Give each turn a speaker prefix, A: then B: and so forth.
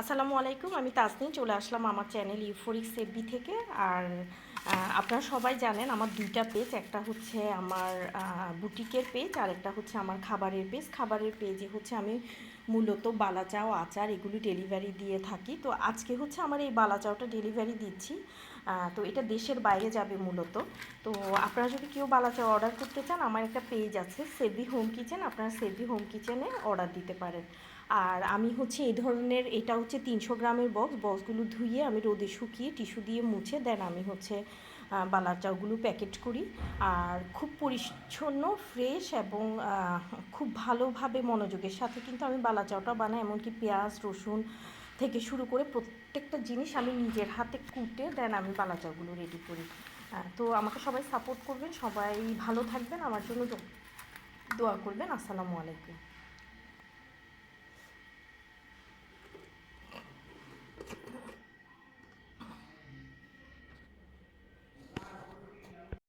A: আসসালামু আলাইকুম আমি তাসনিম চলে আসলাম আমার চ্যানেল ইউফোরিক সেবি থেকে। আর আপনারা সবাই জানেন আমার দুইটা পেজ একটা হচ্ছে আমার বুটিকের পেজ আর একটা হচ্ছে আমার খাবারের পেজ খাবারের পেজে হচ্ছে আমি মূলত বালাচাও, আচার এগুলি ডেলিভারি দিয়ে থাকি। তো আজকে হচ্ছে আমার এই বালাচাওটা ডেলিভারি দিচ্ছি। তো এটা দেশের বাইরে যাবে মূলত। তো আপনারা যদি কেউ বালাচাও অর্ডার করতে চান, আমার একটা পেজ আছে সেভি হোম কিচেন আপনারা সেভি হোম কিচেনে অর্ডার দিতে পারেন। আর আমি হচ্ছে এই ধরনের, এটা হচ্ছে তিনশো গ্রামের বক্স বক্সগুলো ধুয়ে আমি রোদে শুকিয়ে টিস্যু দিয়ে মুছে দেন আমি হচ্ছে বালার চাউগুলো প্যাকেট করি। আর খুব পরিচ্ছন্ন ফ্রেশ এবং খুব ভালোভাবে মনোযোগের সাথে কিন্তু আমি বালা চাউটা বানাই। এমনকি পেঁয়াজ, রসুন থেকে শুরু করে প্রত্যেকটা জিনিস আমি নিজের হাতে কুটে দেন আমি বালা চাউগুলো রেডি করি। তো আমাকে সবাই সাপোর্ট করবেন, সবাই ভালো থাকবেন। আমার জন্য দোয়া করবেন। আসসালামু আলাইকুম।